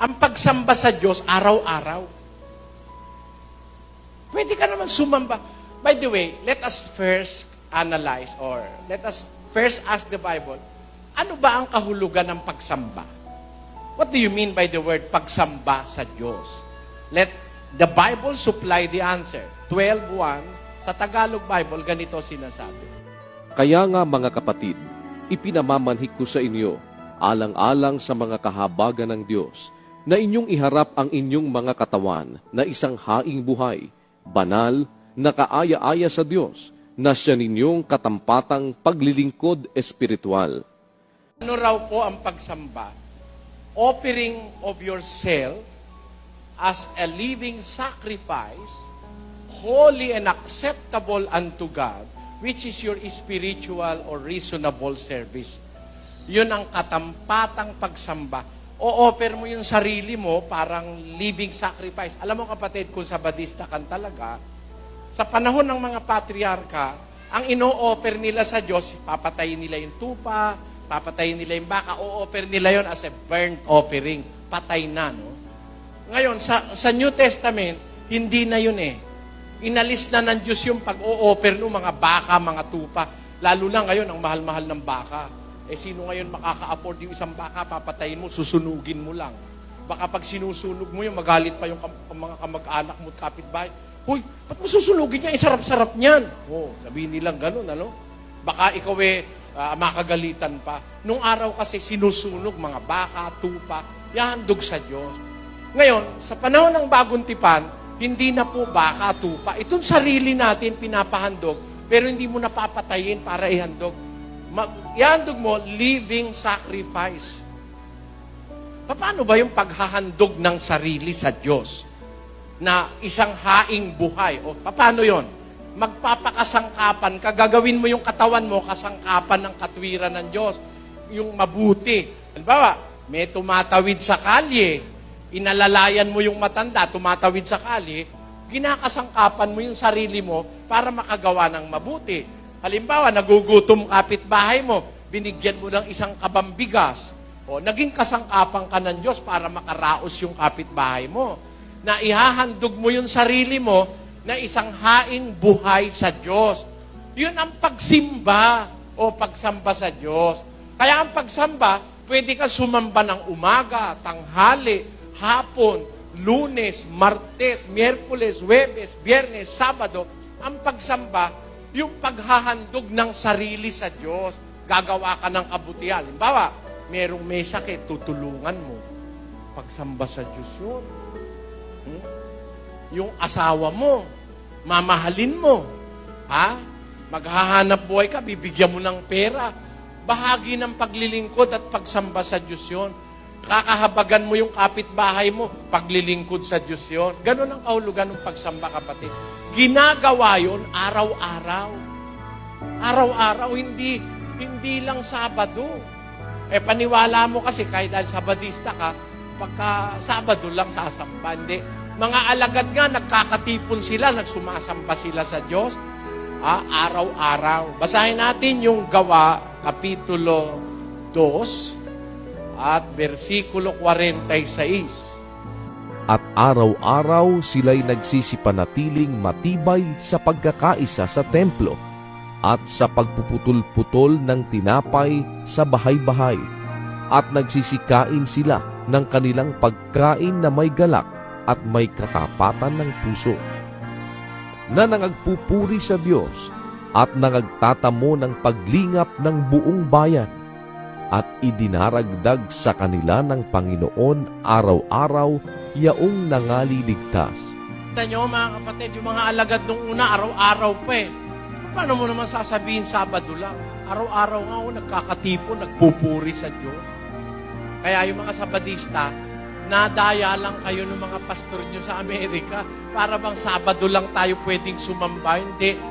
ang pagsamba sa Diyos araw-araw. Pwede ka naman sumamba. By the way, let us first analyze or let us first ask the Bible, ano ba ang kahulugan ng pagsamba? What do you mean by the word pagsamba sa Diyos? Let the Bible supply the answer. 12.1, sa Tagalog Bible, ganito sinasabi. Kaya nga mga kapatid, ipinamamanhik ko sa inyo, alang-alang sa mga kahabagan ng Diyos, na inyong iharap ang inyong mga katawan na isang haing buhay, banal, nakaaya-aya sa Diyos, na siya ninyong katampatang paglilingkod espiritual. Ano raw po ang pagsamba? Offering of yourself as a living sacrifice, holy and acceptable unto God, which is your spiritual or reasonable service. Yun ang katampatang pagsamba. O-offer mo yung sarili mo parang living sacrifice. Alam mo kapatid, kung sabadista kan talaga, sa panahon ng mga patriarka, ang ino-offer nila sa Diyos, papatayin nila yung tupa, papatayin nila yung baka, o-offer nila yon as a burnt offering. Patay na, no? Ngayon, sa, sa New Testament, hindi na yun eh. Inalis na ng Diyos yung pag-o-offer ng mga baka, mga tupa. Lalo na ngayon, ang mahal-mahal ng baka. Eh, sino ngayon makaka-afford yung isang baka, papatayin mo, susunugin mo lang. Baka pag sinusunog mo yung magalit pa yung kam- mga kamag-anak mo at kapitbahay. Huy, ba't mo susunugin niya? Eh, sarap-sarap niyan. Oh, sabihin nilang ganun, ano? Baka ikaw eh, ah, makagalitan pa. Nung araw kasi sinusunog mga baka, tupa, yahandog sa Diyos. Ngayon, sa panahon ng bagong tipan, hindi na po baka, tupa. Itong sarili natin pinapahandog, pero hindi mo napapatayin para ihandog. Mag, ihandog mo, living sacrifice. Paano ba yung paghahandog ng sarili sa Diyos? Na isang haing buhay. O, paano yon? Magpapakasangkapan ka, gagawin mo yung katawan mo kasangkapan ng katwiran ng Diyos. Yung mabuti. Halimbawa, may tumatawid sa kalye, inalalayan mo yung matanda, tumatawid sa kalye, ginakasangkapan mo yung sarili mo para makagawa ng mabuti. Halimbawa, nagugutom kapitbahay mo, binigyan mo ng isang kabambigas, o naging kasangkapan ka ng Diyos para makaraos yung kapitbahay mo. Na ihahandog mo yung sarili mo na isang haing buhay sa Diyos. Yun ang pagsimba o pagsamba sa Diyos. Kaya ang pagsamba, pwede ka sumamba ng umaga, tanghali, hapon, lunes, martes, miyerkules, webes, biyernes, sabado. Ang pagsamba, yung paghahandog ng sarili sa Diyos. Gagawa ka ng kabutihan. Halimbawa, merong may sakit, tutulungan mo. Pagsamba sa Diyos yun. Hmm? Yung asawa mo, mamahalin mo. Ha? Maghahanap buhay ka, bibigyan mo ng pera. Bahagi ng paglilingkod at pagsamba sa Diyos yun. Kakahabagan mo yung kapitbahay mo, paglilingkod sa Diyos yun. Ganon ang kahulugan ng pagsamba, kapatid. Ginagawa yun araw-araw. Araw-araw, hindi, hindi lang Sabado. Eh, paniwala mo kasi kahit dahil Sabadista ka, pagka Sabado lang sasamba. Hindi. Mga alagad nga, nagkakatipon sila, nagsumasamba sila sa Diyos. Ah, araw-araw. Basahin natin yung gawa, Kapitulo 2 at versikulo 46. At araw-araw sila'y nagsisipanatiling matibay sa pagkakaisa sa templo at sa pagpuputol-putol ng tinapay sa bahay-bahay. At nagsisikain sila ng kanilang pagkain na may galak at may katapatan ng puso. Na nangagpupuri sa Diyos at nangagtatamo ng paglingap ng buong bayan at idinaragdag sa kanila ng Panginoon araw-araw yaong nangaliligtas. Kita nyo mga kapatid, yung mga alagad nung una, araw-araw pa eh. Paano mo naman sasabihin Sabado lang? Araw-araw nga ako nagkakatipo, nagpupuri sa Diyos. Kaya yung mga Sabadista, nadaya lang kayo ng mga pastor nyo sa Amerika para bang Sabado lang tayo pwedeng sumamba. Hindi.